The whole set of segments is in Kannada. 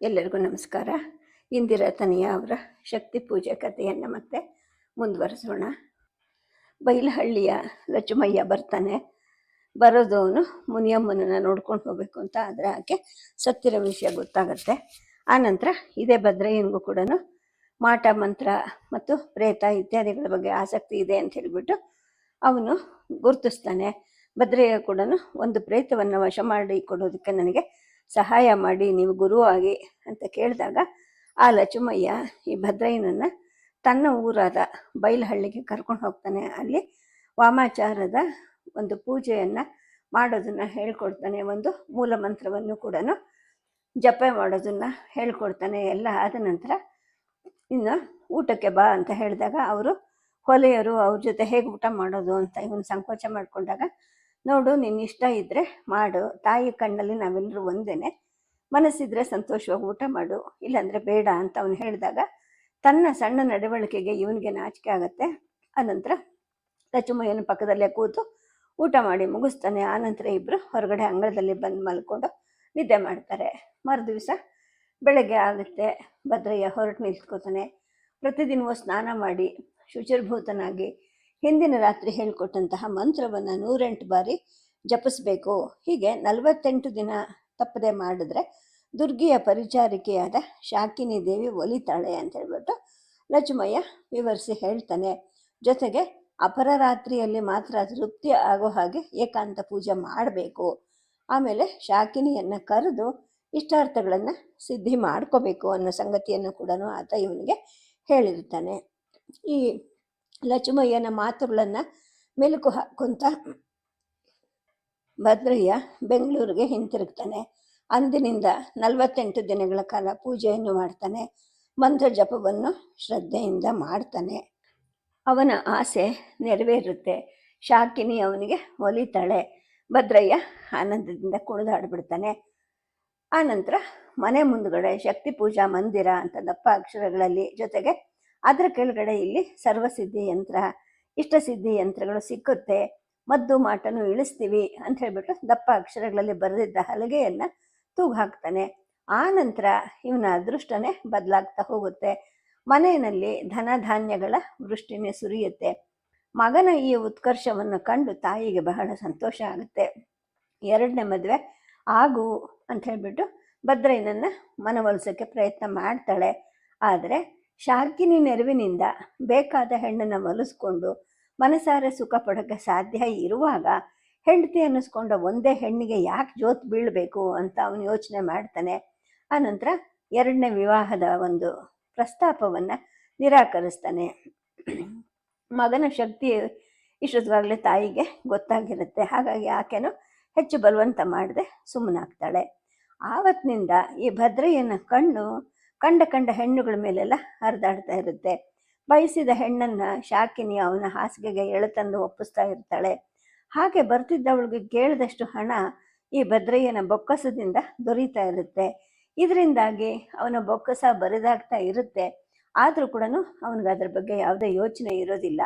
ಎಲ್ಲರಿಗೂ ನಮಸ್ಕಾರ. ಇಂದಿರಾ ತನಿಯ ಅವರ ಶಕ್ತಿ ಪೂಜೆ ಕಥೆಯನ್ನು ಮತ್ತೆ ಮುಂದುವರಿಸೋಣ. ಬೈಲಹಳ್ಳಿಯ ಲಚುಮಯ್ಯ ಬರ್ತಾನೆ. ಬರೋದು ಅವನು ಮುನಿಯಮ್ಮನನ್ನು ನೋಡ್ಕೊಂಡು ಹೋಗ್ಬೇಕು ಅಂತ, ಆದರೆ ಆಕೆ ಸತ್ತಿರೋ ವಿಷಯ ಗೊತ್ತಾಗತ್ತೆ. ಆನಂತರ ಇದೇ ಭದ್ರಯ್ಯನಿಗೂ ಕೂಡ ಮಾಟ, ಮಂತ್ರ ಮತ್ತು ಪ್ರೇತ ಇತ್ಯಾದಿಗಳ ಬಗ್ಗೆ ಆಸಕ್ತಿ ಇದೆ ಅಂತ ಹೇಳಿಬಿಟ್ಟು ಅವನು ಗುರುತಿಸ್ತಾನೆ. ಭದ್ರಯ್ಯ ಕೂಡ ಒಂದು ಪ್ರೇತವನ್ನು ವಶ ಮಾಡಿ ಕೊಡೋದಕ್ಕೆ ನನಗೆ ಸಹಾಯ ಮಾಡಿ, ನೀವು ಗುರುವಾಗಿ ಅಂತ ಕೇಳಿದಾಗ, ಆ ಲಚುಮಯ್ಯ ಈ ಭದ್ರಯ್ಯನನ್ನ ತನ್ನ ಊರಾದ ಬೈಲಹಳ್ಳಿಗೆ ಕರ್ಕೊಂಡು ಹೋಗ್ತಾನೆ. ಅಲ್ಲಿ ವಾಮಾಚಾರದ ಒಂದು ಪೂಜೆಯನ್ನು ಮಾಡೋದನ್ನ ಹೇಳ್ಕೊಡ್ತಾನೆ. ಒಂದು ಮೂಲ ಮಂತ್ರವನ್ನು ಕೂಡ ಜಪ ಮಾಡೋದನ್ನ ಹೇಳ್ಕೊಡ್ತಾನೆ. ಎಲ್ಲ ಆದ ನಂತರ ಇನ್ನು ಊಟಕ್ಕೆ ಬಾ ಅಂತ ಹೇಳಿದಾಗ, ಅವರು ಕೊಲೆಯರು ಅವ್ರ ಜೊತೆ ಹೇಗೆ ಊಟ ಮಾಡೋದು ಅಂತ ಇವನು ಸಂಕೋಚ ಮಾಡಿಕೊಂಡಾಗ ನೋಡು ನಿನ್ನ ಇಷ್ಟ ಇದ್ದರೆ ಮಾಡು. ತಾಯಿ ಕಣ್ಣಲ್ಲಿ ನಾವೆಲ್ಲರೂ ಒಂದೇನೆ. ಮನಸ್ಸಿದ್ರೆ ಸಂತೋಷವಾಗಿ ಊಟ ಮಾಡು. ಇಲ್ಲಾಂದರೆ ಬೇಡ ಅಂತ ಅವನು ಹೇಳಿದಾಗ, ತನ್ನ ಸಣ್ಣ ನಡವಳಿಕೆಗೆ ಇವನಿಗೆ ನಾಚಿಕೆ ಆಗತ್ತೆ. ಆನಂತರ ಲಚುಮಯ್ಯನ ಪಕ್ಕದಲ್ಲೇ ಕೂತು ಊಟ ಮಾಡಿ ಮುಗಿಸ್ತಾನೆ. ಆನಂತರ ಇಬ್ಬರು ಹೊರಗಡೆ ಅಂಗಳದಲ್ಲಿ ಬಂದು ಮಲ್ಕೊಂಡು ನಿದ್ದೆ ಮಾಡ್ತಾರೆ. ಮರುದಿವಸ ಬೆಳಗ್ಗೆ ಆಗುತ್ತೆ. ಭದ್ರಯ್ಯ ಹೊರಟು ನಿಲ್ತ್ಕೋತಾನೆ ಪ್ರತಿದಿನವೂ ಸ್ನಾನ ಮಾಡಿ ಶುಚಿರ್ಭೂತನಾಗಿ ಹಿಂದಿನ ರಾತ್ರಿ ಹೇಳಿಕೊಟ್ಟಂತಹ ಮಂತ್ರವನ್ನು ನೂರೆಂಟು ಬಾರಿ ಜಪಿಸಬೇಕು. ಹೀಗೆ ನಲವತ್ತೆಂಟು ದಿನ ತಪ್ಪದೆ ಮಾಡಿದ್ರೆ ದುರ್ಗಿಯ ಪರಿಚಾರಿಕೆಯಾದ ಶಾಕಿನಿ ದೇವಿ ಒಲಿತಾಳೆ ಅಂತ ಹೇಳ್ಬಿಟ್ಟು ಲಕ್ಷ್ಮಯ್ಯ ವಿವರಿಸಿ ಹೇಳ್ತಾನೆ. ಜೊತೆಗೆ ಅಪರರಾತ್ರಿಯಲ್ಲಿ ಮಾತ್ರ ತೃಪ್ತಿ ಆಗೋ ಹಾಗೆ ಏಕಾಂತ ಪೂಜೆ ಮಾಡಬೇಕು. ಆಮೇಲೆ ಶಾಕಿನಿಯನ್ನು ಕರೆದು ಇಷ್ಟಾರ್ಥಗಳನ್ನು ಸಿದ್ಧಿ ಮಾಡ್ಕೋಬೇಕು ಅನ್ನೋ ಸಂಗತಿಯನ್ನು ಕೂಡ ಆತ ಇವನಿಗೆ ಹೇಳಿರ್ತಾನೆ. ಈ ಲಚುಮಯ್ಯನ ಮಾತುಗಳನ್ನು ಮೆಲುಕು ಹಾಕೊಂತ ಭದ್ರಯ್ಯ ಬೆಂಗಳೂರಿಗೆ ಹಿಂತಿರುಗ್ತಾನೆ. ಅಂದಿನಿಂದ ನಲವತ್ತೆಂಟು ದಿನಗಳ ಕಾಲ ಪೂಜೆಯನ್ನು ಮಾಡ್ತಾನೆ. ಮಂತ್ರ ಜಪವನ್ನು ಶ್ರದ್ಧೆಯಿಂದ ಮಾಡ್ತಾನೆ. ಅವನ ಆಸೆ ನೆರವೇರುತ್ತೆ. ಶಾಕಿನಿ ಅವನಿಗೆ ಒಲಿತಾಳೆ. ಭದ್ರಯ್ಯ ಆನಂದದಿಂದ ಕುಣಿದಾಡ್ಬಿಡ್ತಾನೆ. ಆನಂತರ ಮನೆ ಮುಂದುಗಡೆ ಶಕ್ತಿ ಪೂಜಾ ಮಂದಿರ ಅಂತ ದಪ್ಪ ಅಕ್ಷರಗಳಲ್ಲಿ ಜೊತೆಗೆ ಅದರ ಕೆಳಗಡೆ ಇಲ್ಲಿ ಸರ್ವಸಿದ್ಧಿ ಯಂತ್ರ, ಇಷ್ಟಸಿದ್ಧಿ ಯಂತ್ರಗಳು ಸಿಕ್ಕುತ್ತೆ. ಮದ್ದು ಮಾಟನು ಇಳಿಸ್ತೀವಿ ಅಂತ ಹೇಳ್ಬಿಟ್ಟು ದಪ್ಪ ಅಕ್ಷರಗಳಲ್ಲಿ ಬರೆದಿದ್ದ ಹಲಗೆಯನ್ನು ತೂಗು ಹಾಕ್ತಾನೆ ಆ ನಂತರ ಇವನ ಅದೃಷ್ಟನೇ ಬದಲಾಗ್ತಾ ಹೋಗುತ್ತೆ. ಮನೆಯಲ್ಲಿ ಧನ ಧಾನ್ಯಗಳ ವೃಷ್ಟಿನೇ ಸುರಿಯುತ್ತೆ. ಮಗನ ಈ ಉತ್ಕರ್ಷವನ್ನು ಕಂಡು ತಾಯಿಗೆ ಬಹಳ ಸಂತೋಷ ಆಗುತ್ತೆ. ಎರಡನೇ ಮದುವೆ ಆಗು ಅಂತ ಹೇಳ್ಬಿಟ್ಟು ಭದ್ರಯ್ಯನನ್ನು ಮನವೊಲಿಸೋಕ್ಕೆ ಪ್ರಯತ್ನ ಮಾಡ್ತಾಳೆ. ಆದರೆ ಶಾರ್ಕಿನಿ ನೆರವಿನಿಂದ ಬೇಕಾದ ಹೆಣ್ಣನ್ನು ಮಲಸ್ಕೊಂಡು ಮನಸಾರೆ ಸುಖ ಪಡೋಕ್ಕೆ ಸಾಧ್ಯ ಇರುವಾಗ ಹೆಂಡತಿ ಅನ್ನಿಸ್ಕೊಂಡ ಒಂದೇ ಹೆಣ್ಣಿಗೆ ಯಾಕೆ ಜೋತ್ ಬೀಳಬೇಕು ಅಂತ ಅವನು ಯೋಚನೆ ಮಾಡ್ತಾನೆ. ಆನಂತರ ಎರಡನೇ ವಿವಾಹದ ಒಂದು ಪ್ರಸ್ತಾಪವನ್ನು ನಿರಾಕರಿಸ್ತಾನೆ. ಮಗನ ಶಕ್ತಿ ಇಷ್ಟೊತ್ತಾಗಲೇ ತಾಯಿಗೆ ಗೊತ್ತಾಗಿರುತ್ತೆ. ಹಾಗಾಗಿ ಆಕೆನು ಹೆಚ್ಚು ಬಲವಂತ ಮಾಡದೆ ಸುಮ್ಮನಾಗ್ತಾಳೆ ಆವತ್ತಿನಿಂದ ಈ ಭದ್ರಯ್ಯನ ಕಣ್ಣು ಕಂಡ ಕಂಡ ಹೆಣ್ಣುಗಳ ಮೇಲೆಲ್ಲ ಹರಿದಾಡ್ತಾ ಇರುತ್ತೆ. ಬಯಸಿದ ಹೆಣ್ಣನ್ನ ಶಾಕಿನಿ ಅವನ ಹಾಸಿಗೆಗೆ ಎಳೆತಂದು ಒಪ್ಪಿಸ್ತಾ ಇರ್ತಾಳೆ. ಹಾಗೆ ಬರ್ತಿದ್ದವಳಿಗೆ ಕೇಳಿದಷ್ಟು ಹಣ ಈ ಭದ್ರಯ್ಯನ ಬೊಕ್ಕಸದಿಂದ ದೊರೀತಾ ಇರುತ್ತೆ. ಇದರಿಂದಾಗಿ ಅವನ ಬೊಕ್ಕಸ ಬರಿದಾಗ್ತಾ ಇರುತ್ತೆ. ಆದರೂ ಕೂಡ ಅವನಿಗೆ ಅದ್ರ ಬಗ್ಗೆ ಯಾವುದೇ ಯೋಚನೆ ಇರೋದಿಲ್ಲ.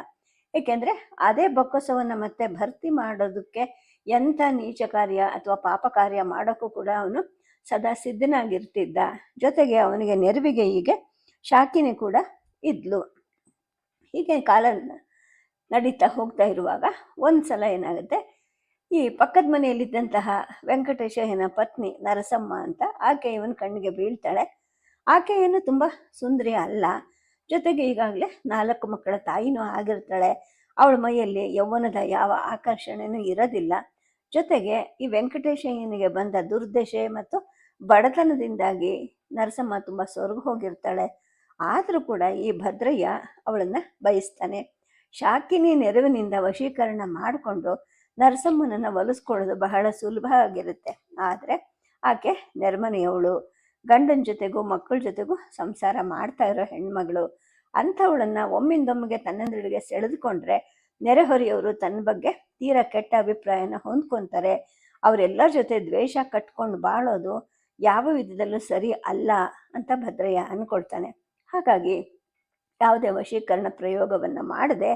ಏಕೆಂದರೆ ಅದೇ ಬೊಕ್ಕಸವನ್ನು ಮತ್ತೆ ಭರ್ತಿ ಮಾಡೋದಕ್ಕೆ ಎಂಥ ನೀಚ ಕಾರ್ಯ ಅಥವಾ ಪಾಪ ಕಾರ್ಯ ಮಾಡೋಕ್ಕೂ ಕೂಡ ಅವನು ಸದಾ ಸಿದ್ಧನಾಗಿರ್ತಿದ್ದ. ಜೊತೆಗೆ ಅವನಿಗೆ ನೆರವಿಗೆ ಹೀಗೆ ಶಾಕಿನಿ ಕೂಡ ಇದ್ಲು. ಹೀಗೆ ಕಾಲ ನಡೀತಾ ಹೋಗ್ತಾ ಇರುವಾಗ ಒಂದು ಸಲ ಏನಾಗುತ್ತೆ, ಈ ಪಕ್ಕದ ಮನೆಯಲ್ಲಿದ್ದಂತಹ ವೆಂಕಟೇಶಯ್ಯನ ಪತ್ನಿ ನರಸಮ್ಮ ಅಂತ ಆಕೆ ಇವನ ಕಣ್ಣಿಗೆ ಬೀಳ್ತಾಳೆ. ಆಕೆ ಏನು ತುಂಬ ಸುಂದರಿ ಅಲ್ಲ, ಜೊತೆಗೆ ಈಗಾಗಲೇ ನಾಲ್ಕು ಮಕ್ಕಳ ತಾಯಿನೂ ಆಗಿರ್ತಾಳೆ. ಅವಳ ಮೈಯಲ್ಲಿ ಯೌವನದ ಯಾವ ಆಕರ್ಷಣೆನೂ ಇರೋದಿಲ್ಲ. ಜೊತೆಗೆ ಈ ವೆಂಕಟೇಶಯ್ಯನಿಗೆ ಬಂದ ದುರ್ದಶೆ ಮತ್ತು ಬಡತನದಿಂದಾಗಿ ನರಸಮ್ಮ ತುಂಬ ಸೊರಗು ಹೋಗಿರ್ತಾಳೆ. ಆದರೂ ಕೂಡ ಈ ಭದ್ರಯ್ಯ ಅವಳನ್ನು ಬಯಸ್ತಾನೆ. ಶಾಕಿನಿ ನೆರವಿನಿಂದ ವಶೀಕರಣ ಮಾಡಿಕೊಂಡು ನರಸಮ್ಮನನ್ನು ಒಲಿಸ್ಕೊಳ್ಳೋದು ಬಹಳ ಸುಲಭ ಆಗಿರುತ್ತೆ. ಆದರೆ ಆಕೆ ನೆರ್ಮನೆಯವಳು. ಗಂಡನ ಜೊತೆಗೂ ಮಕ್ಕಳ ಜೊತೆಗೂ ಸಂಸಾರ ಮಾಡ್ತಾ ಇರೋ ಹೆಣ್ಮಗಳು. ಅಂಥವಳನ್ನು ಒಮ್ಮಿಂದೊಮ್ಮೆಗೆ ತನ್ನಂದ್ರಿಗೆ ಸೆಳೆದುಕೊಂಡ್ರೆ ನೆರೆಹೊರೆಯವರು ತನ್ನ ಬಗ್ಗೆ ತೀರಾ ಕೆಟ್ಟ ಅಭಿಪ್ರಾಯನ ಹೊಂದ್ಕೊತಾರೆ. ಅವರೆಲ್ಲರ ಜೊತೆ ದ್ವೇಷ ಕಟ್ಕೊಂಡು ಬಾಳೋದು ಯಾವ ವಿಧದಲ್ಲೂ ಸರಿ ಅಲ್ಲ ಅಂತ ಭದ್ರಯ್ಯ ಅಂದ್ಕೊಳ್ತಾನೆ ಹಾಗಾಗಿ ಯಾವುದೇ ವಶೀಕರಣ ಪ್ರಯೋಗವನ್ನು ಮಾಡದೆ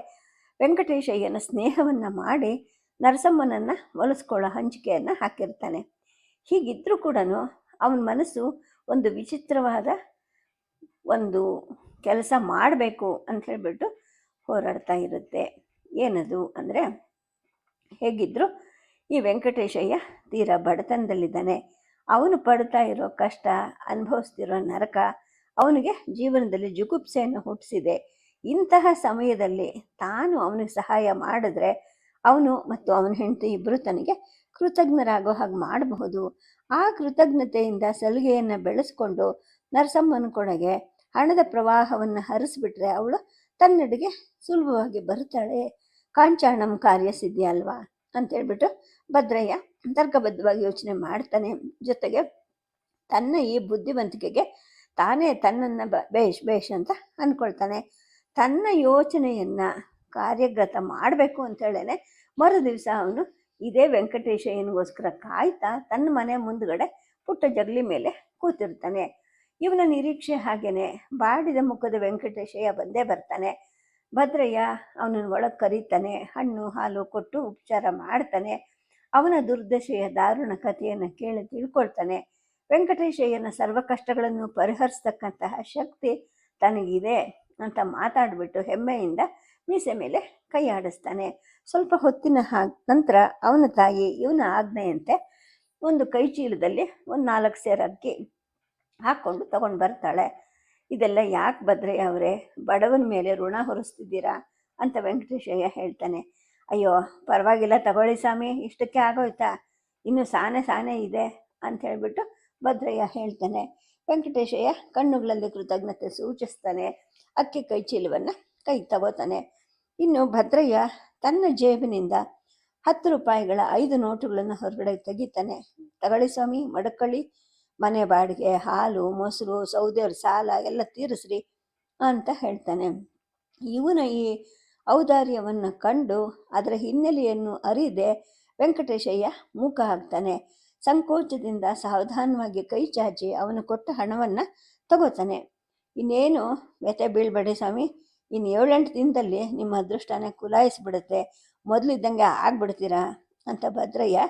ವೆಂಕಟೇಶಯ್ಯನ ಸ್ನೇಹವನ್ನು ಮಾಡಿ ನರಸಮ್ಮನನ್ನು ಒಲಿಸ್ಕೊಳ್ಳೋ ಹಂಚಿಕೆಯನ್ನು ಹಾಕಿರ್ತಾನೆ. ಹೀಗಿದ್ರೂ ಕೂಡ ಅವನ ಮನಸ್ಸು ಒಂದು ವಿಚಿತ್ರವಾದ ಒಂದು ಕೆಲಸ ಮಾಡಬೇಕು ಅಂತ ಹೇಳಿಬಿಟ್ಟು ಹೋರಾಡ್ತಾ ಇರುತ್ತೆ. ಏನದು ಅಂದರೆ ಹೇಗಿದ್ದರೂ ಈ ವೆಂಕಟೇಶಯ್ಯ ತೀರಾ ಬಡತನದಲ್ಲಿದ್ದಾನೆ. ಅವನು ಪಡ್ತಾ ಇರೋ ಕಷ್ಟ, ಅನುಭವಿಸ್ತಿರೋ ನರಕ ಅವನಿಗೆ ಜೀವನದಲ್ಲಿ ಜುಗುಪ್ಸೆಯನ್ನು ಹುಟ್ಟಿಸಿದೆ. ಇಂತಹ ಸಮಯದಲ್ಲಿ ತಾನು ಅವನಿಗೆ ಸಹಾಯ ಮಾಡಿದ್ರೆ ಅವನು ಮತ್ತು ಅವನ ಹೆಂಡತಿ ಇಬ್ಬರು ತನಗೆ ಕೃತಜ್ಞರಾಗೋ ಹಾಗೆ ಮಾಡಬಹುದು. ಆ ಕೃತಜ್ಞತೆಯಿಂದ ಸಲಿಗೆಯನ್ನು ಬೆಳೆಸ್ಕೊಂಡು ನರಸಮ್ಮನ ಕೊಣೆಗೆ ಹಣದ ಪ್ರವಾಹವನ್ನು ಹರಿಸ್ಬಿಟ್ರೆ ಅವಳು ತನ್ನಡೆಗೆ ಸುಲಭವಾಗಿ ಬರ್ತಾಳೆ ಕಾಂಚಾಣಂ ಕಾರ್ಯ ಸಿದ್ಧಿ ಅಲ್ವಾ ಅಂತೇಳ್ಬಿಟ್ಟು ಭದ್ರಯ್ಯ ತರ್ಕಬದ್ಧವಾಗಿ ಯೋಚನೆ ಮಾಡ್ತಾನೆ. ಜೊತೆಗೆ ತನ್ನ ಈ ಬುದ್ಧಿವಂತಿಕೆಗೆ ತಾನೇ ತನ್ನನ್ನು ಬ, ಬೇಷ್ ಬೇಷ್ ಅಂತ ಅಂದ್ಕೊಳ್ತಾನೆ ತನ್ನ ಯೋಚನೆಯನ್ನು ಕಾರ್ಯಗತ ಮಾಡಬೇಕು ಅಂತೇಳೇ ಮರು ದಿವಸ ಅವನು ಇದೇ ವೆಂಕಟೇಶಯ್ಯನಿಗೋಸ್ಕರ ಕಾಯ್ತಾ ತನ್ನ ಮನೆ ಮುಂದ್ಗಡೆ ಪುಟ್ಟ ಜಗಲಿ ಮೇಲೆ ಕೂತಿರ್ತಾನೆ. ಇವನ ನಿರೀಕ್ಷೆ ಹಾಗೇನೆ ಬಾಡಿದ ಮುಖದ ವೆಂಕಟೇಶಯ್ಯ ಬಂದೇ ಬರ್ತಾನೆ. ಭದ್ರಯ್ಯ ಅವನನ್ನು ಒಳಗೆ ಕರೀತಾನೆ, ಹಣ್ಣು, ಹಾಲು ಕೊಟ್ಟು ಉಪಚಾರ ಮಾಡ್ತಾನೆ. ಅವನ ದುರ್ದಶೆಯ ದಾರುಣ ಕಥೆಯನ್ನು ಕೇಳಿ ತಿಳ್ಕೊಳ್ತಾನೆ. ವೆಂಕಟೇಶಯ್ಯನ ಸರ್ವ ಕಷ್ಟಗಳನ್ನು ಪರಿಹರಿಸ್ತಕ್ಕಂತಹ ಶಕ್ತಿ ತನಗಿದೆ ಅಂತ ಮಾತಾಡಿಬಿಟ್ಟು ಹೆಮ್ಮೆಯಿಂದ ಮೀಸೆ ಮೇಲೆ ಕೈ ಆಡಿಸ್ತಾನೆ. ಸ್ವಲ್ಪ ಹೊತ್ತಿನ ನಂತರ ಅವನ ತಾಯಿ ಇವನ ಆಜ್ಞೆಯಂತೆ ಒಂದು ಕೈ ಚೀಲದಲ್ಲಿ ಒಂದು ನಾಲ್ಕು ಸೇರು ಅಕ್ಕಿ ಹಾಕ್ಕೊಂಡು ತಗೊಂಡು ಬರ್ತಾಳೆ. ಇದೆಲ್ಲ ಯಾಕೆ ಭದ್ರಯ್ಯ ಅವರೇ? ಬಡವನ ಮೇಲೆ ಋಣ ಹೊರಿಸ್ತಿದ್ದೀರಾ? ಅಂತ ವೆಂಕಟೇಶಯ್ಯ ಹೇಳ್ತಾನೆ. ಅಯ್ಯೋ, ಪರವಾಗಿಲ್ಲ ತಗೊಳ್ಳಿ ಸ್ವಾಮಿ, ಇಷ್ಟಕ್ಕೆ ಆಗೋಯ್ತಾ? ಇನ್ನು ಸಾನೆ ಸಾನೆ ಇದೆ ಅಂತ ಹೇಳಿಬಿಟ್ಟು ಭದ್ರಯ್ಯ ಹೇಳ್ತಾನೆ. ವೆಂಕಟೇಶಯ್ಯ ಕಣ್ಣುಗಳಲ್ಲಿ ಕೃತಜ್ಞತೆ ಸೂಚಿಸ್ತಾನೆ. ಅಕ್ಕಿ ಕೈ ಚೀಲವನ್ನು ಕೈ ತಗೋತಾನೆ. ಇನ್ನು ಭದ್ರಯ್ಯ ತನ್ನ ಜೇಬಿನಿಂದ ಹತ್ತು ರೂಪಾಯಿಗಳ ಐದು ನೋಟುಗಳನ್ನು ಹೊರಗಡೆ ತೆಗಿತಾನೆ. ತಗೊಳ್ಳಿ ಸ್ವಾಮಿ ಮಡಕಳಿ ಮನೆ ಬಾಡಿಗೆ, ಹಾಲು, ಮೊಸರು ಸೌದೆಯವ್ರ ಸಾಲ ಎಲ್ಲ ತೀರಿಸ್ರಿ ಅಂತ ಹೇಳ್ತಾನೆ. ಇವನ ಈ ಔದಾರ್ಯವನ್ನು ಕಂಡು ಅದರ ಹಿನ್ನೆಲೆಯನ್ನು ಅರಿದೆ ವೆಂಕಟೇಶಯ್ಯ ಮೂಕ ಹಾಕ್ತಾನೆ. ಸಂಕೋಚದಿಂದ ಸಾವಧಾನವಾಗಿ ಕೈ ಚಾಚಿ ಅವನು ಕೊಟ್ಟ ಹಣವನ್ನು ತಗೋತಾನೆ. ಇನ್ನೇನು ವ್ಯತೆ ಬೀಳ್ಬೇಡಿ ಸ್ವಾಮಿ. ಇನ್ನು ಏಳೆಂಟು ದಿನದಲ್ಲಿ ನಿಮ್ಮ ಅದೃಷ್ಟನೇ ಕುಲಾಯಿಸ್ಬಿಡುತ್ತೆ. ಮೊದಲಿದ್ದಂಗೆ ಆಗ್ಬಿಡ್ತೀರಾ ಅಂತ ಭದ್ರಯ್ಯ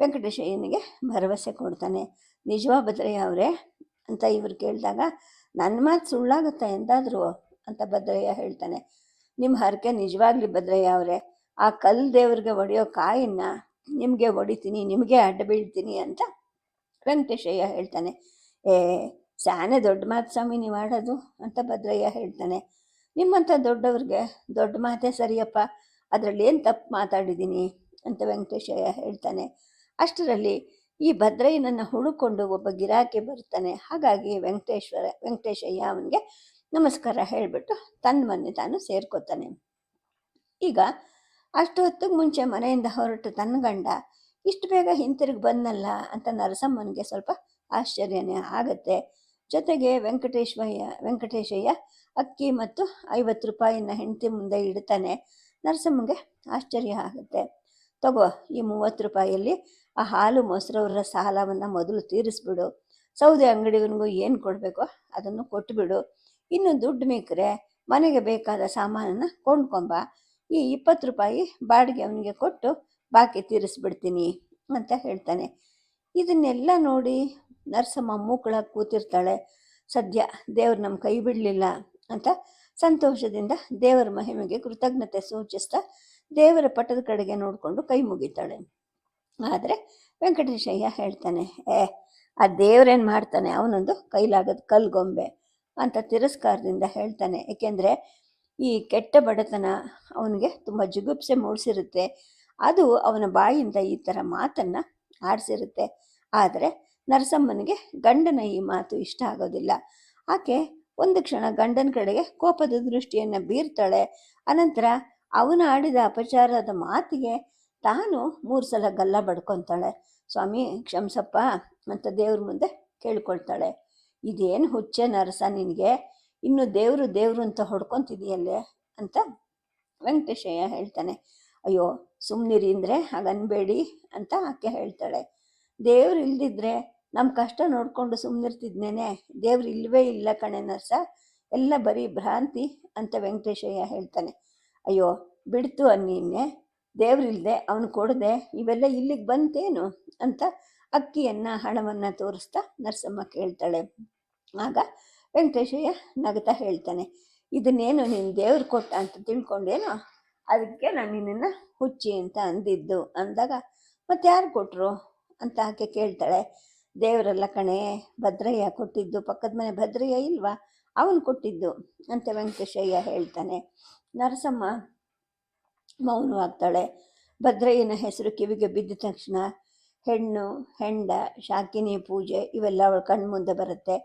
ವೆಂಕಟೇಶಯ್ಯನಿಗೆ ಭರವಸೆ ಕೊಡ್ತಾನೆ. ನಿಜವಾ ಭದ್ರಯ್ಯ ಅವರೇ? ಅಂತ ಇವರು ಕೇಳಿದಾಗ ನನ್ನ ಮಾತು ಸುಳ್ಳಾಗುತ್ತೆ ಎಂದಾದರೂ ಅಂತ ಭದ್ರಯ್ಯ ಹೇಳ್ತಾನೆ. ನಿಮ್ಮ ಹರಕೆ ನಿಜವಾಗ್ಲಿ ಭದ್ರಯ್ಯ ಅವರೇ. ಆ ಕಲ್ ದೇವ್ರಿಗೆ ಒಡೆಯೋ ಕಾಯಿನ ನಿಮಗೆ ಹೊಡಿತೀನಿ, ನಿಮಗೆ ಅಡ್ಡ ಬೀಳ್ತೀನಿ ಅಂತ ವೆಂಕಟೇಶಯ್ಯ ಹೇಳ್ತಾನೆ. ಏ ಸಾನೆ ದೊಡ್ಡ ಮಾತು ಸ್ವಾಮಿ ನೀವು ಆಡೋದು ಅಂತ ಭದ್ರಯ್ಯ ಹೇಳ್ತಾನೆ. ನಿಮ್ಮಂಥ ದೊಡ್ಡವ್ರಿಗೆ ದೊಡ್ಡ ಮಾತೇ ಸರಿಯಪ್ಪ. ಅದರಲ್ಲಿ ಏನು ತಪ್ಪು ಮಾತಾಡಿದ್ದೀನಿ ಅಂತ ವೆಂಕಟೇಶಯ್ಯ ಹೇಳ್ತಾನೆ. ಅಷ್ಟರಲ್ಲಿ ಈ ಭದ್ರಯ್ಯನನ್ನು ಹುಡುಕೊಂಡು ಒಬ್ಬ ಗಿರಾಕಿ ಬರ್ತಾನೆ ಹಾಗಾಗಿ ವೆಂಕಟೇಶ್ವರ, ವೆಂಕಟೇಶಯ್ಯ ಅವನಿಗೆ ನಮಸ್ಕಾರ ಹೇಳಿಬಿಟ್ಟು ತನ್ನ ಮನೆ ತಾನು ಸೇರ್ಕೋತಾನೆ. ಈಗ ಅಷ್ಟು ಹೊತ್ತಿಗೆ ಮುಂಚೆ ಮನೆಯಿಂದ ಹೊರಟು ತನ್ನ ಗಂಡ, ಇಷ್ಟು ಬೇಗ ಹಿಂತಿರುಗಿ ಬಂದಲ್ಲ ಅಂತ ನರಸಮ್ಮನಿಗೆ ಸ್ವಲ್ಪ ಆಶ್ಚರ್ಯನೇ ಆಗತ್ತೆ. ಜೊತೆಗೆ ವೆಂಕಟೇಶ್ವಯ್ಯ, ವೆಂಕಟೇಶಯ್ಯ ಅಕ್ಕಿ ಮತ್ತು ಐವತ್ತು ರೂಪಾಯಿನ ಹೆಂಡತಿ ಮುಂದೆ ಇಡ್ತಾನೆ. ನರಸಮ್ಮಗೆ ಆಶ್ಚರ್ಯ ಆಗುತ್ತೆ. ತಗೋ, ಈ ಮೂವತ್ತು ರೂಪಾಯಿಯಲ್ಲಿ ಆ ಹಾಲು ಮೊಸರವರ ಸಾಲವನ್ನು ಮೊದಲು ತೀರಿಸ್ಬಿಡು. ಸೌದೆ ಅಂಗಡಿಗನಿಗೂ ಏನು ಕೊಡಬೇಕೋ ಅದನ್ನು ಕೊಟ್ಟುಬಿಡು ಇನ್ನು ದುಡ್ಡು ಮೇಕರೆ ಮನೆಗೆ ಬೇಕಾದ ಸಾಮಾನನ್ನು ಕೊಂಡ್ಕೊಂಬ. ಈ ಇಪ್ಪತ್ತು ರೂಪಾಯಿ ಬಾಡಿಗೆ ಅವನಿಗೆ ಕೊಟ್ಟು ಬಾಕಿ ತೀರಿಸ್ಬಿಡ್ತೀನಿ ಅಂತ ಹೇಳ್ತಾನೆ. ಇದನ್ನೆಲ್ಲ ನೋಡಿ ನರಸಮ್ಮ ಮೂಕಳ ಕೂತಿರ್ತಾಳೆ. ಸದ್ಯ ದೇವ್ರು ನಮ್ಮ ಕೈ ಬಿಡಲಿಲ್ಲ ಅಂತ ಸಂತೋಷದಿಂದ ದೇವರ ಮಹಿಮೆಗೆ ಕೃತಜ್ಞತೆ ಸೂಚಿಸ್ತಾ ದೇವರ ಪಟ್ಟದ ಕಡೆಗೆ ನೋಡಿಕೊಂಡು ಕೈ ಮುಗಿತಾಳೆ. ಆದರೆ ವೆಂಕಟೇಶಯ್ಯ ಹೇಳ್ತಾನೆ, ಏ, ಆ ದೇವ್ರೇನು ಮಾಡ್ತಾನೆ? ಅವನೊಂದು ಕೈಲಾಗದ ಕಲ್ಗೊಂಬೆ ಅಂತ ತಿರಸ್ಕಾರದಿಂದ ಹೇಳ್ತಾನೆ. ಏಕೆಂದರೆ ಈ ಕೆಟ್ಟ ಬಡತನ ಅವನಿಗೆ ತುಂಬ ಜುಗುಪ್ಸೆ ಮೂಡಿಸಿರುತ್ತೆ. ಅದು ಅವನ ಬಾಯಿಂದ ಈ ಥರ ಮಾತನ್ನು ಆಡಿಸಿರುತ್ತೆ. ಆದರೆ ನರಸಮ್ಮನಿಗೆ ಗಂಡನ ಈ ಮಾತು ಇಷ್ಟ ಆಗೋದಿಲ್ಲ. ಆಕೆ ಒಂದು ಕ್ಷಣ ಗಂಡನ ಕಡೆಗೆ ಕೋಪದ ದೃಷ್ಟಿಯನ್ನು ಬೀರ್ತಾಳೆ. ಅನಂತರ ಅವನು ಆಡಿದ ಅಪಚಾರದ ಮಾತಿಗೆ ತಾನು ಮೂರು ಸಲ ಗಲ್ಲ ಬಡ್ಕೊತಾಳೆ. ಸ್ವಾಮಿ, ಕ್ಷಮಿಸಪ್ಪ ಅಂತ ದೇವ್ರ ಮುಂದೆ ಕೇಳ್ಕೊಳ್ತಾಳೆ. ಇದೇನು ಹುಚ್ಚೆ ನರಸ ನಿನಗೆ? ಇನ್ನು ದೇವರು ದೇವರು ಅಂತ ಹೊಡ್ಕೊತಿದೆಯಲ್ಲೇ? ಅಂತ ವೆಂಕಟೇಶಯ್ಯ ಹೇಳ್ತಾನೆ. ಅಯ್ಯೋ ಸುಮ್ಮನಿರಿ ಅಂದರೆ ಹಾಗನ್ಬೇಡಿ ಅಂತ ಆಕೆ ಹೇಳ್ತಾಳೆ. ದೇವ್ರು ಇಲ್ದಿದ್ರೆ ನಮ್ಮ ಕಷ್ಟ ನೋಡಿಕೊಂಡು ಸುಮ್ಮನಿರ್ತಿದ್ನೇನೆ ದೇವ್ರು ಇಲ್ಲವೇ ಇಲ್ಲ ಕಣೆ ನರ್ಸ. ಎಲ್ಲ ಬರೀ ಭ್ರಾಂತಿ ಅಂತ ವೆಂಕಟೇಶಯ್ಯ ಹೇಳ್ತಾನೆ. ಅಯ್ಯೋ, ಬಿಡ್ತು ಅನ್ನೀನೆ ದೇವ್ರಿಲ್ದೆ ಅವನು ಕೊಡದೆ, ಇವೆಲ್ಲ ಇಲ್ಲಿಗೆ ಬಂತೇನು ಅಂತ ಅಕ್ಕಿಯನ್ನ ಹಣವನ್ನ ತೋರಿಸ್ತಾ ನರಸಮ್ಮ ಕೇಳ್ತಾಳೆ. ಆಗ ವೆಂಕಟೇಶಯ್ಯ ನಗತಾ ಹೇಳ್ತಾನೆ, ಇದನ್ನೇನು ನೀನು ದೇವ್ರು ಕೊಟ್ಟ ಅಂತ ತಿಳ್ಕೊಂಡೇನು ಅದಕ್ಕೆ ನಾನು ನಿನ್ನನ್ನು ಹುಚ್ಚಿ ಅಂತ ಅಂದಿದ್ದು. ಅಂದಾಗ, ಮತ್ತೆ ಯಾರು ಕೊಟ್ಟರು ಅಂತ ಆಕೆ ಕೇಳ್ತಾಳೆ, ದೇವರಲ್ಲ ಕಣೆ, ಭದ್ರಯ್ಯ ಕೊಟ್ಟಿದ್ದು, ಪಕ್ಕದ ಮನೆ ಭದ್ರಯ್ಯ ಇಲ್ವಾ? ಅವನು ಕೊಟ್ಟಿದ್ದು. ಅಂತ ವೆಂಕಟೇಶಯ್ಯ ಹೇಳ್ತಾನೆ. ನರಸಮ್ಮ ಮೌನವಾಗ್ತಾಳೆ. ಭದ್ರಯ್ಯನ ಹೆಸರು ಕಿವಿಗೆ ಬಿದ್ದ ತಕ್ಷಣ ಹೆಣ್ಣು, ಹೆಂಡ ಶಾಕಿನಿ ಪೂಜೆ ಇವೆಲ್ಲ ಅವಳ ಕಣ್ಮುಂದೆ ಬರುತ್ತೆ.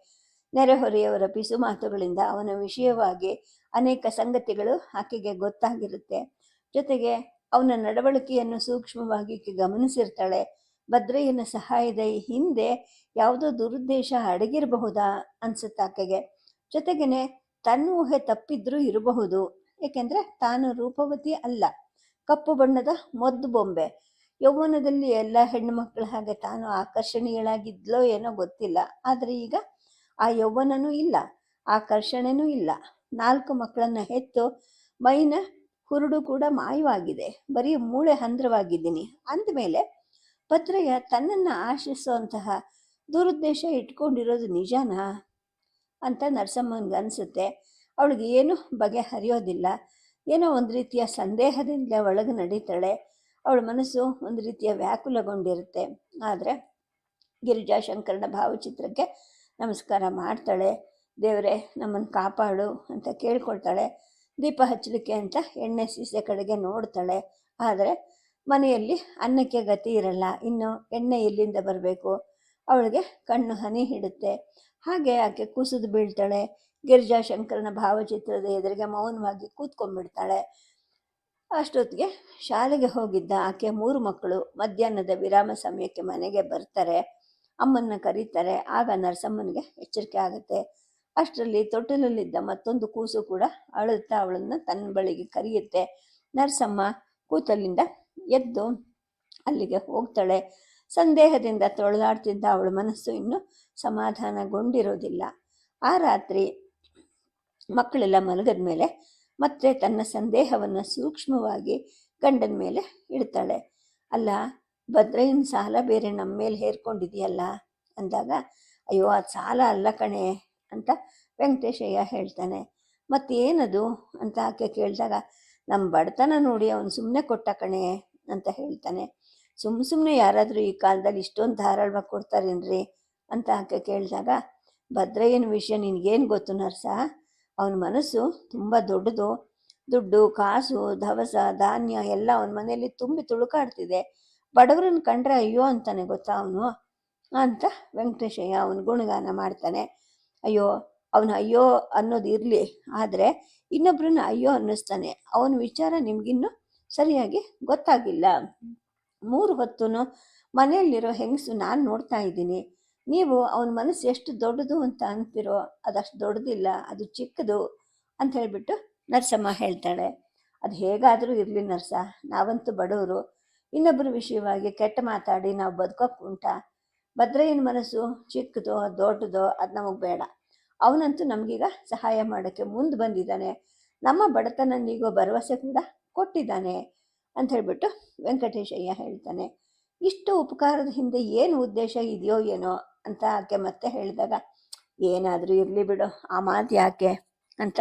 ನೆರೆಹೊರೆಯವರ ಪಿಸು ಮಾತುಗಳಿಂದ ಅವನ ವಿಷಯವಾಗಿ ಅನೇಕ ಸಂಗತಿಗಳು ಆಕೆಗೆ ಗೊತ್ತಾಗಿರುತ್ತೆ. ಜೊತೆಗೆ ಅವನ ನಡವಳಿಕೆಯನ್ನು ಸೂಕ್ಷ್ಮವಾಗಿ ಗಮನಿಸಿರ್ತಾಳೆ. ಭದ್ರಯ್ಯನ ಸಹಾಯದ ಹಿಂದೆ ಯಾವುದೋ ದುರುದ್ದೇಶ ಅಡಗಿರಬಹುದಾ ಅನ್ಸುತ್ತೆ ಆಕೆಗೆ. ಜೊತೆಗೇನೆ ತನ್ನ ಊಹೆ ತಪ್ಪಿದ್ರೂ ಇರಬಹುದು, ಏಕೆಂದ್ರೆ ತಾನು ರೂಪವತಿ ಅಲ್ಲ. ಕಪ್ಪು ಬಣ್ಣದ ಮದ್ದು ಬೊಂಬೆ. ಯೌವನದಲ್ಲಿ ಎಲ್ಲ ಹೆಣ್ಣು ಮಕ್ಕಳ ಹಾಗೆ ತಾನು ಆಕರ್ಷಣೀಯಳಾಗಿದ್ಲೋ ಏನೋ ಗೊತ್ತಿಲ್ಲ. ಆದರೆ ಈಗ ಆ ಯೌವನನೂ ಇಲ್ಲ, ಆಕರ್ಷಣೆನೂ ಇಲ್ಲ. ನಾಲ್ಕು ಮಕ್ಕಳನ್ನ ಹೆತ್ತು ಮೈನ ಹುರುಡು ಕೂಡ ಮಾಯವಾಗಿದೆ. ಬರೀ ಮೂಳೆ ಹಂದ್ರವಾಗಿದ್ದೀನಿ. ಅಂದಮೇಲೆ ಪತ್ರೆಯ ತನ್ನನ್ನು ಆಶಿಸುವಂತಹ ದುರುದ್ದೇಶ ಇಟ್ಕೊಂಡಿರೋದು ನಿಜನಾ? ಅಂತ ನರಸಮ್ಮನಿಗೆ ಅನಿಸುತ್ತೆ ಅವಳಿಗೆ ಏನು ಬಗೆಹರಿಯೋದಿಲ್ಲ. ಏನೋ ಒಂದು ರೀತಿಯ ಸಂದೇಹದಿಂದ ಒಳಗೆ ನಡೀತಾಳೆ. ಅವಳ ಮನಸ್ಸು ಒಂದು ರೀತಿಯ ವ್ಯಾಕುಲಗೊಂಡಿರುತ್ತೆ. ಆದರೆ ಗಿರಿಜಾಶಂಕರನ ಭಾವಚಿತ್ರಕ್ಕೆ ನಮಸ್ಕಾರ ಮಾಡ್ತಾಳೆ. ದೇವರೇ ನಮ್ಮನ್ನು ಕಾಪಾಡು ಅಂತ ಕೇಳ್ಕೊಳ್ತಾಳೆ. ದೀಪ ಹಚ್ಚಲಿಕ್ಕೆ ಅಂತ ಎಣ್ಣೆ ಸೀಸೆ ಕಡೆಗೆ ನೋಡ್ತಾಳೆ. ಆದರೆ ಮನೆಯಲ್ಲಿ ಅನ್ನಕ್ಕೆ ಗತಿ ಇರಲ್ಲ. ಇನ್ನು ಎಣ್ಣೆ ಎಲ್ಲಿಂದ ಬರಬೇಕು? ಅವಳಿಗೆ ಕಣ್ಣು ಹನಿ ಹಿಡುತ್ತೆ. ಹಾಗೆ ಆಕೆ ಕುಸಿದು ಬೀಳ್ತಾಳೆ. ಗಿರಿಜಾಶಂಕರನ ಭಾವಚಿತ್ರದ ಎದುರಿಗೆ ಮೌನವಾಗಿ ಕೂತ್ಕೊಂಡ್ಬಿಡ್ತಾಳೆ. ಅಷ್ಟೊತ್ತಿಗೆ ಶಾಲೆಗೆ ಹೋಗಿದ್ದ ಆಕೆ ಮೂರು ಮಕ್ಕಳು ಮಧ್ಯಾಹ್ನದ ವಿರಾಮ ಸಮಯಕ್ಕೆ ಮನೆಗೆ ಬರ್ತಾರೆ. ಅಮ್ಮನ್ನ ಕರೀತಾರೆ. ಆಗ ನರಸಮ್ಮನಿಗೆ ಎಚ್ಚರಿಕೆ ಆಗುತ್ತೆ. ಅಷ್ಟರಲ್ಲಿ ತೊಟ್ಟಿಲಲ್ಲಿದ್ದ ಮತ್ತೊಂದು ಕೂಸು ಕೂಡ ಅಳುತ್ತಾ ಅವಳನ್ನು ತನ್ನ ಬಳಿಗೆ ಕರೆಯುತ್ತೆ. ನರಸಮ್ಮ ಕೂತಲ್ಲಿಂದ ಎದ್ದು ಅಲ್ಲಿಗೆ ಹೋಗ್ತಾಳೆ. ಸಂದೇಹದಿಂದ ತೊಳೆದಾಡ್ತಿದ್ದ ಅವಳ ಮನಸ್ಸು ಇನ್ನೂ ಸಮಾಧಾನಗೊಂಡಿರೋದಿಲ್ಲ. ಆ ರಾತ್ರಿ ಮಕ್ಕಳೆಲ್ಲ ಮಲಗದ ಮೇಲೆ ಮತ್ತೆ ತನ್ನ ಸಂದೇಹವನ್ನು ಸೂಕ್ಷ್ಮವಾಗಿ ಗಂಡನ ಮೇಲೆ ಇಡ್ತಾಳೆ. ಅಲ್ಲ, ಭದ್ರಯ್ಯನ ಸಾಲ ಬೇರೆ ನಮ್ಮ ಮೇಲೆ ಹೇರ್ಕೊಂಡಿದೆಯಲ್ಲ? ಅಂದಾಗ, ಅಯ್ಯೋ, ಅದು ಸಾಲ ಅಲ್ಲ ಕಣೆ ಅಂತ ವೆಂಕಟೇಶಯ್ಯ ಹೇಳ್ತಾನೆ. ಮತ್ತೇನದು? ಅಂತ ಆಕೆ ಕೇಳಿದಾಗ ನಮ್ಮ ಬಡತನ ನೋಡಿ ಅವನು ಸುಮ್ಮನೆ ಕೊಟ್ಟ ಕಣೆ ಅಂತ ಹೇಳ್ತಾನೆ. ಸುಮ್ಮ ಸುಮ್ಮನೆ ಯಾರಾದರೂ ಈ ಕಾಲದಲ್ಲಿ ಇಷ್ಟೊಂದು ಧಾರಾಳವಾಗಿ ಕೊಡ್ತಾರೇನ್ರಿ? ಅಂತ ಆಕೆ ಕೇಳಿದಾಗ, ಭದ್ರಯ್ಯನ ವಿಷಯ ನಿನಗೇನು ಗೊತ್ತು ನರ್ಸ? ಅವನ ಮನಸ್ಸು ತುಂಬ ದೊಡ್ಡದು. ದುಡ್ಡು, ಕಾಸು ದವಸ ಧಾನ್ಯ ಎಲ್ಲ ಅವನ ಮನೆಯಲ್ಲಿ ತುಂಬಿ ತುಳುಕಾಡ್ತಿದೆ. ಬಡವರನ್ನ ಕಂಡ್ರೆ ಅಯ್ಯೋ ಅಂತಾನೆ ಗೊತ್ತಾ ಅವನು? ಅಂತ ವೆಂಕಟೇಶಯ್ಯ ಅವನ ಗುಣಗಾನ ಮಾಡ್ತಾನೆ. ಅಯ್ಯೋ, ಅವನು ಅಯ್ಯೋ ಅನ್ನೋದು ಇರಲಿ, ಆದರೆ ಇನ್ನೊಬ್ಬರನ್ನ ಅಯ್ಯೋ ಅನ್ನಿಸ್ತಾನೆ. ಅವನ ವಿಚಾರ ನಿಮ್ಗಿನ್ನೂ ಸರಿಯಾಗಿ ಗೊತ್ತಾಗಿಲ್ಲ. ಮೂರು ಹೊತ್ತು ಮನೆಯಲ್ಲಿರೋ ಹೆಂಗಸು ನಾನು ನೋಡ್ತಾ ಇದ್ದೀನಿ. ನೀವು ಅವನ ಮನಸ್ಸು ಎಷ್ಟು ದೊಡ್ಡದು ಅಂತ ಅಂತೀರೋ ಅದಷ್ಟು ದೊಡ್ಡದಿಲ್ಲ, ಅದು ಚಿಕ್ಕದು ಅಂತ ಹೇಳಿಬಿಟ್ಟು ನರ್ಸಮ್ಮ ಹೇಳ್ತಾಳೆ. ಅದು ಹೇಗಾದರೂ ಇರಲಿ ನರ್ಸ, ನಾವಂತೂ ಬಡವರು. ಇನ್ನೊಬ್ಬರ ವಿಷಯವಾಗಿ ಕೆಟ್ಟ ಮಾತಾಡಿ ನಾವು ಬದುಕೋಕೆ ಉಂಟ. ಭದ್ರಯ್ಯನ ಮನಸ್ಸು ಚಿಕ್ಕದೋ ದೊಡ್ಡದೋ ಅದು ನಮಗೆ ಬೇಡ. ಅವನಂತೂ ನಮಗೀಗ ಸಹಾಯ ಮಾಡೋಕ್ಕೆ ಮುಂದೆ ಬಂದಿದ್ದಾನೆ. ನಮ್ಮ ಬಡತನನಿಗೋ ಭರವಸೆ ಕೂಡ ಕೊಟ್ಟಿದ್ದಾನೆ ಅಂತ ಹೇಳ್ಬಿಟ್ಟು ವೆಂಕಟೇಶಯ್ಯ ಹೇಳ್ತಾನೆ. ಇಷ್ಟು ಉಪಕಾರದ ಹಿಂದೆ ಏನು ಉದ್ದೇಶ ಇದೆಯೋ ಏನೋ ಅಂತ ಆಕೆ ಮತ್ತೆ ಹೇಳಿದಾಗ, ಏನಾದರೂ ಇರಲಿ ಬಿಡು, ಆ ಮಾತು ಯಾಕೆ ಅಂತ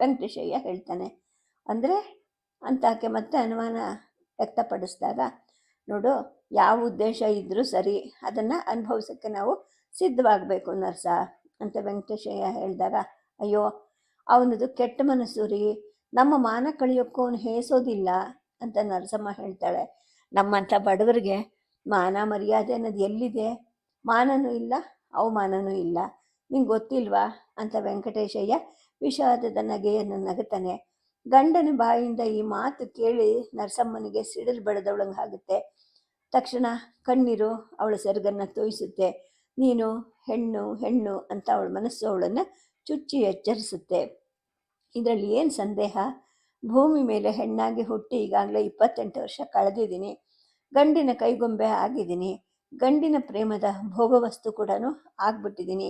ವೆಂಕಟೇಶಯ್ಯ ಹೇಳ್ತಾನೆ. ಅಂದರೆ ಅಂತ ಆಕೆ ಮತ್ತೆ ಅನುಮಾನ ವ್ಯಕ್ತಪಡಿಸಿದಾಗ, ನೋಡು, ಯಾವ ಉದ್ದೇಶ ಇದ್ದರೂ ಸರಿ, ಅದನ್ನು ಅನುಭವಿಸೋಕ್ಕೆ ನಾವು ಸಿದ್ಧವಾಗಬೇಕು ನರ್ಸ ಅಂತ ವೆಂಕಟೇಶಯ್ಯ ಹೇಳಿದಾಗ, ಅಯ್ಯೋ, ಅವನದು ಕೆಟ್ಟ ಮನಸ್ಸು ರೀ, ನಮ್ಮ ಮಾನ ಕಳಿಯೋಕ್ಕೂ ಅವನು ಹೇಸೋದಿಲ್ಲ ಅಂತ ನರಸಮ್ಮ ಹೇಳ್ತಾಳೆ. ನಮ್ಮಂಥ ಬಡವರಿಗೆ ಮಾನ ಮರ್ಯಾದೆ ಅನ್ನೋದು ಎಲ್ಲಿದೆ? ಮಾನನೂ ಇಲ್ಲ, ಅವಮಾನನೂ ಇಲ್ಲ. ನಿಂಗೆ ಗೊತ್ತಿಲ್ವಾ? ಅಂತ ವೆಂಕಟೇಶಯ್ಯ ವಿಷಾದದ ನಗೆಯನ್ನು ನಗುತ್ತಾನೆ. ಗಂಡನ ಬಾಯಿಂದ ಈ ಮಾತು ಕೇಳಿ ನರಸಮ್ಮನಿಗೆ ಸಿಡಿಲು ಬೆಳೆದವಳಂಗೆ ಆಗುತ್ತೆ. ತಕ್ಷಣ ಕಣ್ಣೀರು ಅವಳ ಸೆರಗನ್ನು ತೋಯಿಸುತ್ತೆ. ನೀನು ಹೆಣ್ಣು ಹೆಣ್ಣು ಅಂತ ಅವಳ ಮನಸ್ಸು ಅವಳನ್ನು ಚುಚ್ಚಿ ಎಚ್ಚರಿಸುತ್ತೆ. ಇದರಲ್ಲಿ ಏನು ಸಂದೇಹ? ಭೂಮಿ ಮೇಲೆ ಹೆಣ್ಣಾಗಿ ಹುಟ್ಟಿ ಈಗಾಗಲೇ ಇಪ್ಪತ್ತೆಂಟು ವರ್ಷ ಕಳೆದಿದ್ದೀನಿ. ಗಂಡಿನ ಕೈಗೊಂಬೆ ಆಗಿದ್ದೀನಿ. ಗಂಡಿನ ಪ್ರೇಮದ ಭೋಗವಸ್ತು ಕೂಡ ಆಗ್ಬಿಟ್ಟಿದ್ದೀನಿ.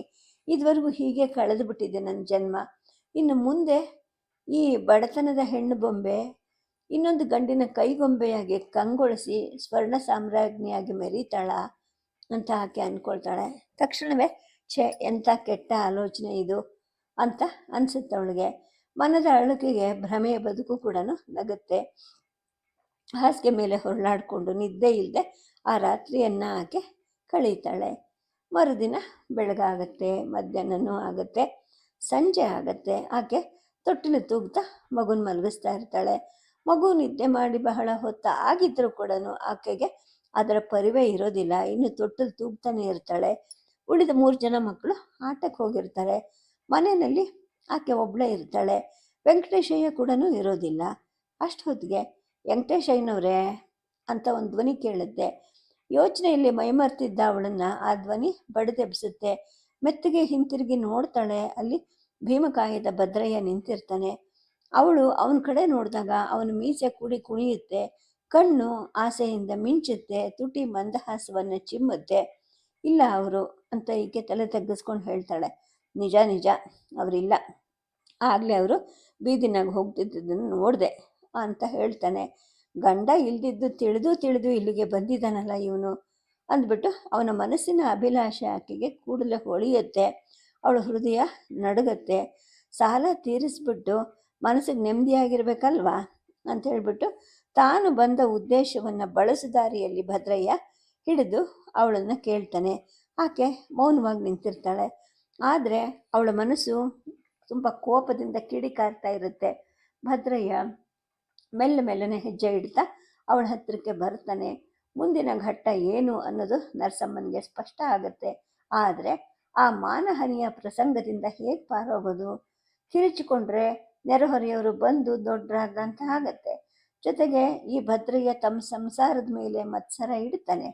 ಇದುವರೆಗೂ ಹೀಗೆ ಕಳೆದು ಬಿಟ್ಟಿದೆ ನನ್ನ ಜನ್ಮ. ಇನ್ನು ಮುಂದೆ ಈ ಬಡತನದ ಹೆಣ್ಣು ಬೊಂಬೆ ಇನ್ನೊಂದು ಗಂಡಿನ ಕೈಗೊಂಬೆಯಾಗಿ ಕಂಗೊಳಿಸಿ ಸ್ವರ್ಣ ಸಾಮ್ರಾಜ್ಞಿಯಾಗಿ ಮೆರೀತಾಳ ಅಂತ ಆಕೆ ಅಂದ್ಕೊಳ್ತಾಳೆ ತಕ್ಷಣವೇ ಛೇ, ಎಂಥ ಕೆಟ್ಟ ಆಲೋಚನೆ ಇದು ಅಂತ ಅನಿಸುತ್ತೆ ಅವಳಿಗೆ. ಮನದ ಅಳುಕೆಗೆ ಭ್ರಮೆಯ ಬದುಕು ಕೂಡ ನಗುತ್ತೆ. ಹಾಸಿಗೆ ಮೇಲೆ ಹೊರಳಾಡಿಕೊಂಡು ನಿದ್ದೆ ಇಲ್ಲದೆ ಆ ರಾತ್ರಿಯನ್ನು ಆಕೆ ಕಳೀತಾಳೆ. ಮರುದಿನ ಬೆಳಗಾಗತ್ತೆ ಮಧ್ಯಾಹ್ನನೂ ಆಗುತ್ತೆ, ಸಂಜೆ ಆಗತ್ತೆ. ಆಕೆ ತೊಟ್ಟಿಲು ತೂಗ್ತಾ ಮಗುನ ಮಲಗಿಸ್ತಾ ಇರ್ತಾಳೆ. ಮಗು ನಿದ್ದೆ ಮಾಡಿ ಬಹಳ ಹೊತ್ತ ಆಗಿದ್ರೂ ಕೂಡ ಆಕೆಗೆ ಅದರ ಪರಿವೇ ಇರೋದಿಲ್ಲ. ಇನ್ನು ತೊಟ್ಟಲು ತೂಗ್ತಾನೆ ಇರ್ತಾಳೆ. ಉಳಿದ ಮೂರು ಜನ ಮಕ್ಕಳು ಆಟಕ್ಕೆ ಹೋಗಿರ್ತಾರೆ. ಮನೆಯಲ್ಲಿ ಆಕೆ ಒಬ್ಬಳೇ ಇರ್ತಾಳೆ. ವೆಂಕಟೇಶಯ್ಯ ಕೂಡ ಇರೋದಿಲ್ಲ. ಅಷ್ಟು ಹೊತ್ತಿಗೆ, ವೆಂಕಟೇಶಯ್ಯನವರೇ ಅಂತ ಒಂದು ಧ್ವನಿ ಕೇಳುತ್ತೆ. ಯೋಚನೆಯಲ್ಲಿ ಮೈಮರ್ತಿದ್ದ ಅವಳನ್ನು ಆ ಧ್ವನಿ ಬಡಿದೆಬ್ಸುತ್ತೆ ಮೆತ್ತಗೆ ಹಿಂತಿರುಗಿ ನೋಡ್ತಾಳೆ. ಅಲ್ಲಿ ಭೀಮಕಾಯದ ಭದ್ರಯ್ಯ ನಿಂತಿರ್ತಾನೆ. ಅವಳು ಅವನ ಕಡೆ ನೋಡಿದಾಗ ಅವನ ಮೀಸೆ ಕುಡಿ ಕುಣಿಯುತ್ತೆ. ಕಣ್ಣು ಆಸೆಯಿಂದ ಮಿಂಚುತ್ತೆ. ತುಟಿ ಮಂದಹಾಸವನ್ನು ಚಿಮ್ಮುತ್ತೆ. ಇಲ್ಲ ಅವರು ಅಂತ ಈಕೆ ತಲೆ ತಗ್ಗಿಸ್ಕೊಂಡು ಹೇಳ್ತಾಳೆ. ನಿಜ ನಿಜ. ಅವರಿಲ್ಲ. ಆಗಲೇ ಅವರು ಬೀದಿನಾಗ ಹೋಗ್ತಿದ್ದದನ್ನು ನೋಡಿದೆ ಅಂತ ಹೇಳ್ತಾನೆ. ಗಂಡ ಇಲ್ದಿದ್ದು ತಿಳಿದು ತಿಳಿದು ಇಲ್ಲಿಗೆ ಬಂದಿದ್ದಾನಲ್ಲ ಇವನು ಅಂದ್ಬಿಟ್ಟು ಅವನ ಮನಸ್ಸಿನ ಅಭಿಲಾಷೆ ಆಕೆಗೆ ಕೂಡಲೇ ಹೊಳೆಯುತ್ತೆ. ಅವಳ ಹೃದಯ ನಡುಗತ್ತೆ. ಸಾಲ ತೀರಿಸ್ಬಿಟ್ಟು ಮನಸ್ಸಿಗೆ ನೆಮ್ಮದಿಯಾಗಿರ್ಬೇಕಲ್ವಾ ಅಂತ ಹೇಳ್ಬಿಟ್ಟು ತಾನು ಬಂದ ಉದ್ದೇಶವನ್ನು ಬಳಸುದಾರಿಯಲ್ಲಿ ಭದ್ರಯ್ಯ ಹಿಡಿದು ಅವಳನ್ನು ಕೇಳ್ತಾನೆ. ಆಕೆ ಮೌನವಾಗಿ ನಿಂತಿರ್ತಾಳೆ. ಆದರೆ ಅವಳ ಮನಸ್ಸು ತುಂಬ ಕೋಪದಿಂದ ಕಿಡಿಕಾರ್ತಾ ಇರುತ್ತೆ. ಭದ್ರಯ್ಯ ಮೆಲ್ಲ ಮೆಲ್ಲನೆ ಹೆಜ್ಜೆ ಇಡ್ತಾ ಅವಳ ಹತ್ತಿರಕ್ಕೆ ಬರ್ತಾನೆ. ಮುಂದಿನ ಘಟ್ಟ ಏನು ಅನ್ನೋದು ನರಸಮ್ಮನಿಗೆ ಸ್ಪಷ್ಟ ಆಗುತ್ತೆ. ಆದರೆ ಆ ಮಾನಹನಿಯ ಪ್ರಸಂಗದಿಂದ ಹೇಗೆ ಪಾರೋಗೋದು? ಕಿರಿಚಿಕೊಂಡ್ರೆ ನೆರೆಹೊರೆಯವರು ಬಂದು ದೊಡ್ಡರಾದಂತ ಆಗತ್ತೆ. ಜೊತೆಗೆ ಈ ಭದ್ರಯ್ಯ ತಮ್ಮ ಸಂಸಾರದ ಮೇಲೆ ಮತ್ಸರ ಇಡ್ತಾನೆ.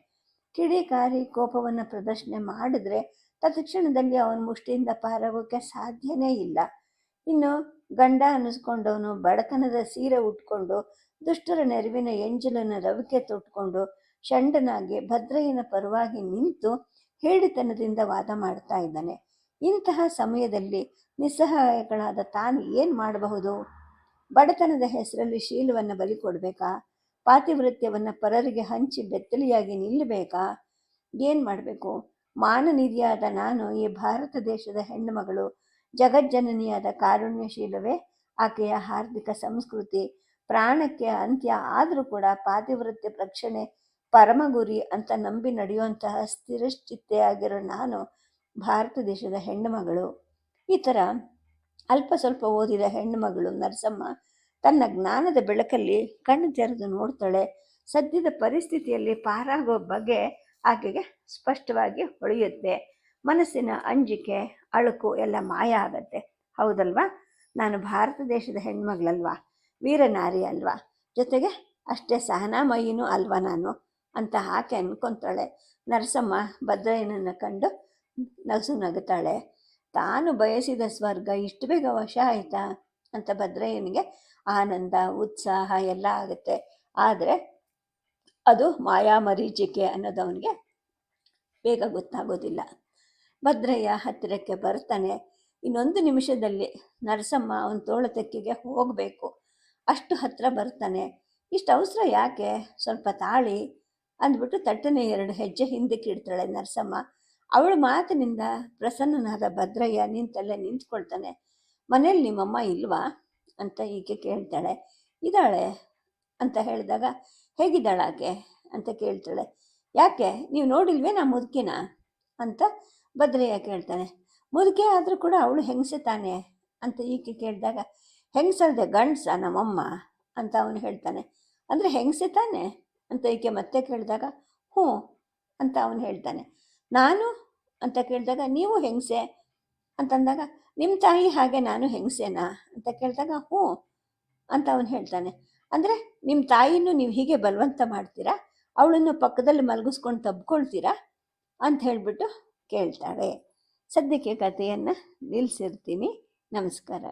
ಕಿಡಿಕಾರಿ ಕೋಪವನ್ನು ಪ್ರದರ್ಶನೆ ಮಾಡಿದ್ರೆ ತತ್ಕ್ಷಣದಲ್ಲಿ ಅವನ ಮುಷ್ಟಿಯಿಂದ ಪಾರಾಗೋಕ್ಕೆ ಸಾಧ್ಯನೇ ಇಲ್ಲ. ಇನ್ನು ಗಂಡ ಅನಿಸ್ಕೊಂಡವನು ಬಡತನದ ಸೀರೆ ಉಟ್ಕೊಂಡು, ದುಷ್ಟರ ನೆರವಿನ ಎಂಜಲನ ರವಿಕೆ ತೊಟ್ಕೊಂಡು, ಷಂಡನಾಗಿ ಭದ್ರಯ್ಯನ ಪರವಾಗಿ ನಿಂತು ಹೇಳಿತನದಿಂದ ವಾದ ಮಾಡ್ತಾ ಇದ್ದಾನೆ. ಇಂತಹ ಸಮಯದಲ್ಲಿ ನಿಸ್ಸಹಾಯಗಳಾದ ತಾನು ಏನು ಮಾಡಬಹುದು? ಬಡತನದ ಹೆಸರಲ್ಲಿ ಶೀಲವನ್ನು ಬಲಿ ಕೊಡಬೇಕಾ? ಪಾತಿವೃತ್ಯವನ್ನು ಪರರಿಗೆ ಹಂಚಿ ಬೆತ್ತಲಿಯಾಗಿ ನಿಲ್ಲಬೇಕಾ ಏನು ಮಾಡಬೇಕು? ಮಾನನಿಧಿಯಾದ ನಾನು ಈ ಭಾರತ ದೇಶದ ಹೆಣ್ಣುಮಗಳು, ಜಗಜ್ಜನನಿಯಾದ ಕಾರುಣ್ಯಶೀಲವೇ. ಆಕೆಯ ಹಾರ್ದಿಕ ಸಂಸ್ಕೃತಿ, ಪ್ರಾಣಕ್ಕೆ ಅಂತ್ಯ ಆದರೂ ಕೂಡ ಪಾತಿವೃತ್ಯ ರಕ್ಷಣೆ ಪರಮ ಗುರಿ ಅಂತ ನಂಬಿ ನಡೆಯುವಂತಹ ಸ್ಥಿರಶ್ಚಿತ್ತೆಯಾಗಿರೋ ನಾನು ಭಾರತ ದೇಶದ ಹೆಣ್ಣುಮಗಳು. ಈ ಥರ ಅಲ್ಪ ಸ್ವಲ್ಪ ಓದಿದ ಹೆಣ್ಣುಮಗಳು ನರಸಮ್ಮ ತನ್ನ ಜ್ಞಾನದ ಬೆಳಕಲ್ಲಿ ಕಣ್ಣು ತೆರೆದು ನೋಡ್ತಾಳೆ. ಸದ್ಯದ ಪರಿಸ್ಥಿತಿಯಲ್ಲಿ ಪಾರಾಗೋ ಬಗ್ಗೆ ಆಕೆಗೆ ಸ್ಪಷ್ಟವಾಗಿ ಹೊಳೆಯುತ್ತೆ. ಮನಸ್ಸಿನ ಅಂಜಿಕೆ, ಅಳುಕು ಎಲ್ಲ ಮಾಯ ಆಗತ್ತೆ. ಹೌದಲ್ವಾ? ನಾನು ಭಾರತ ದೇಶದ ಹೆಣ್ಮಗಳಲ್ವಾ? ವೀರನಾರಿ ಅಲ್ವಾ? ಜೊತೆಗೆ ಅಷ್ಟೇ ಸಹನಾಮಯಿನೂ ಅಲ್ವಾ ನಾನು? ಅಂತ ಆಕೆ ಅನ್ಕೊಂತಾಳೆ. ನರಸಮ್ಮ ಭದ್ರಯ್ಯನನ್ನು ಕಂಡು ನಗಸು ನಗುತ್ತಾಳೆ ತಾನು ಬಯಸಿದ ಸ್ವರ್ಗ ಇಷ್ಟು ಬೇಗ ವಶ ಆಯಿತಾ? ಅಂತ ಭದ್ರಯ್ಯನಿಗೆ ಆನಂದ, ಉತ್ಸಾಹ ಎಲ್ಲ ಆಗುತ್ತೆ. ಆದರೆ ಅದು ಮಾಯಾ ಮರೀಚಿಕೆ ಅನ್ನೋದು ಅವನಿಗೆ ಬೇಗ ಗೊತ್ತಾಗೋದಿಲ್ಲ. ಭದ್ರಯ್ಯ ಹತ್ತಿರಕ್ಕೆ ಬರ್ತಾನೆ, ಇನ್ನೊಂದು ನಿಮಿಷದಲ್ಲಿ ನರಸಮ್ಮ ಅವನ ತೋಳತೆಕ್ಕಿಗೆ ಹೋಗಬೇಕು. ಅಷ್ಟು ಹತ್ತಿರ ಬರ್ತಾನೆ, ಇಷ್ಟು ಅವಸರ ಯಾಕೆ? ಸ್ವಲ್ಪ ತಾಳಿ ಅಂದ್ಬಿಟ್ಟು ತಟ್ಟನೆ ಎರಡು ಹೆಜ್ಜೆ ಹಿಂದಕ್ಕೆ ಇಡ್ತಾಳೆ ನರಸಮ್ಮ. ಅವಳ ಮಾತಿನಿಂದ ಪ್ರಸನ್ನನಾದ ಭದ್ರಯ್ಯ ನಿಂತಲ್ಲೇ ನಿಂತ್ಕೊಳ್ತಾನೆ. ಮನೇಲಿ ನಿಮ್ಮಮ್ಮ ಇಲ್ವಾ? ಅಂತ ಈಕೆ ಕೇಳ್ತಾಳೆ. ಇದ್ದಾಳೆ? ಅಂತ ಹೇಳಿದಾಗ ಹೇಗಿದ್ದಾಳೆ ಆಕೆ ಅಂತ ಕೇಳ್ತಾಳೆ. ಯಾಕೆ? ನೀವು ನೋಡಿಲ್ವೇ ನಾ ಮುದುಕಿನ? ಅಂತ ಭದ್ರಯ್ಯ ಕೇಳ್ತಾನೆ. ಮುದುಕೆ ಆದರೂ ಕೂಡ ಅವಳು ಹೆಂಗಸೆ ತಾನೆ? ಅಂತ ಈಕೆ ಕೇಳಿದಾಗ, ಹೆಂಗಸಲ್ದೆ ಗಂಡ್ಸ ನಮ್ಮಮ್ಮ? ಅಂತ ಅವನು ಹೇಳ್ತಾನೆ. ಅಂದರೆ ಹೆಂಗಸೆ ತಾನೆ? ಅಂತ ಈಕೆ ಮತ್ತೆ ಕೇಳಿದಾಗ, ಹ್ಞೂ ಅಂತ ಅವನು ಹೇಳ್ತಾನೆ. ನಾನು? ಅಂತ ಕೇಳಿದಾಗ, ನೀವು ಹೆಂಗಸೆ? ಅಂತಂದಾಗ ನಿಮ್ಮ ತಾಯಿ ಹಾಗೆ ನಾನು ಹೆಂಗಸೇನಾ? ಅಂತ ಕೇಳಿದಾಗ, ಹ್ಞೂ ಅಂತ ಅವನು ಹೇಳ್ತಾನೆ. ಅಂದರೆ ನಿಮ್ಮ ತಾಯಿನೂ ನೀವು ಹೀಗೆ ಬಲವಂತ ಮಾಡ್ತೀರಾ? ಅವಳನ್ನು ಪಕ್ಕದಲ್ಲಿ ಮಲಗಿಸ್ಕೊಂಡು ತಬ್ಕೊಳ್ತೀರಾ? ಅಂತ ಹೇಳಿಬಿಟ್ಟು ಕೇಳ್ತಾಳೆ. ಸದ್ಯಕ್ಕೆ ಕಥೆಯನ್ನು ನಿಲ್ಲಿಸಿರ್ತೀನಿ ನಮಸ್ಕಾರ.